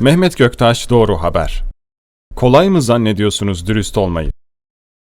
Mehmet Göktaş Doğru Haber Kolay mı zannediyorsunuz dürüst olmayı?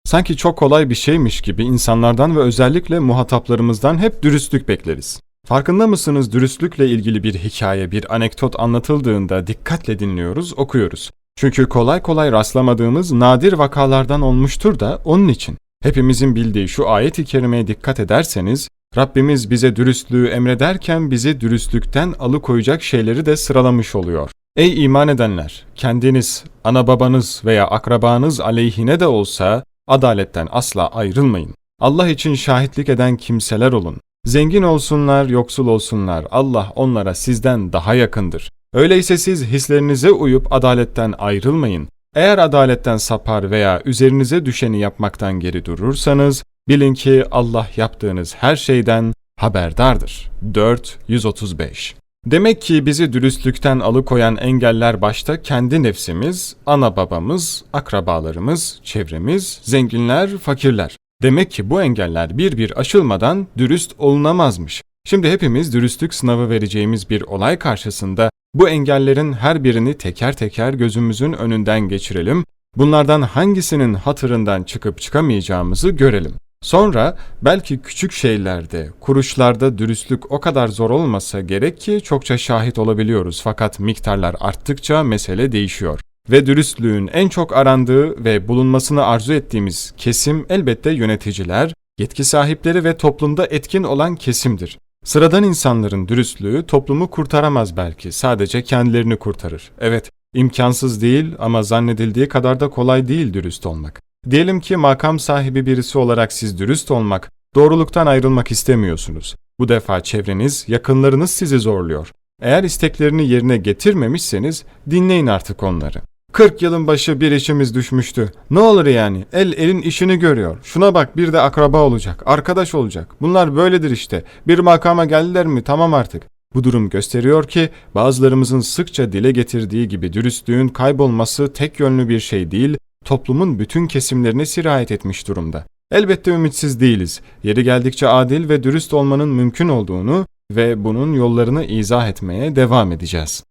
Sanki çok kolay bir şeymiş gibi insanlardan ve özellikle muhataplarımızdan hep dürüstlük bekleriz. Farkında mısınız dürüstlükle ilgili bir hikaye, bir anekdot anlatıldığında dikkatle dinliyoruz, okuyoruz. Çünkü kolay kolay rastlamadığımız nadir vakalardan olmuştur da onun için. Hepimizin bildiği şu ayet-i kerimeye dikkat ederseniz, Rabbimiz bize dürüstlüğü emrederken bizi dürüstlükten alıkoyacak şeyleri de sıralamış oluyor. Ey iman edenler! Kendiniz, ana babanız veya akrabanız aleyhine de olsa adaletten asla ayrılmayın. Allah için şahitlik eden kimseler olun. Zengin olsunlar, yoksul olsunlar, Allah onlara sizden daha yakındır. Öyleyse siz hislerinize uyup adaletten ayrılmayın. Eğer adaletten sapar veya üzerinize düşeni yapmaktan geri durursanız, bilin ki Allah yaptığınız her şeyden haberdardır. 4. 135 Demek ki bizi dürüstlükten alıkoyan engeller başta kendi nefsimiz, ana babamız, akrabalarımız, çevremiz, zenginler, fakirler. Demek ki bu engeller bir bir aşılmadan dürüst olunamazmış. Şimdi hepimiz dürüstlük sınavı vereceğimiz bir olay karşısında bu engellerin her birini teker teker gözümüzün önünden geçirelim. Bunlardan hangisinin hatırından çıkıp çıkamayacağımızı görelim. Sonra belki küçük şeylerde, kuruşlarda dürüstlük o kadar zor olmasa gerek ki çokça şahit olabiliyoruz fakat miktarlar arttıkça mesele değişiyor. Ve dürüstlüğün en çok arandığı ve bulunmasını arzu ettiğimiz kesim elbette yöneticiler, yetki sahipleri ve toplumda etkin olan kesimdir. Sıradan insanların dürüstlüğü toplumu kurtaramaz belki, sadece kendilerini kurtarır. Evet, imkansız değil ama zannedildiği kadar da kolay değil dürüst olmak. Diyelim ki makam sahibi birisi olarak siz dürüst olmak, doğruluktan ayrılmak istemiyorsunuz. Bu defa çevreniz, yakınlarınız sizi zorluyor. Eğer isteklerini yerine getirmemişseniz dinleyin artık onları. 40 yılın başı bir işimiz düşmüştü. Ne olur yani? El elin işini görüyor. Şuna bak bir de akraba olacak, arkadaş olacak. Bunlar böyledir işte. Bir makama geldiler mi tamam artık. Bu durum gösteriyor ki bazılarımızın sıkça dile getirdiği gibi dürüstlüğün kaybolması tek yönlü bir şey değil, toplumun bütün kesimlerine sirayet etmiş durumda. Elbette ümitsiz değiliz. Yeri geldikçe adil ve dürüst olmanın mümkün olduğunu ve bunun yollarını izah etmeye devam edeceğiz.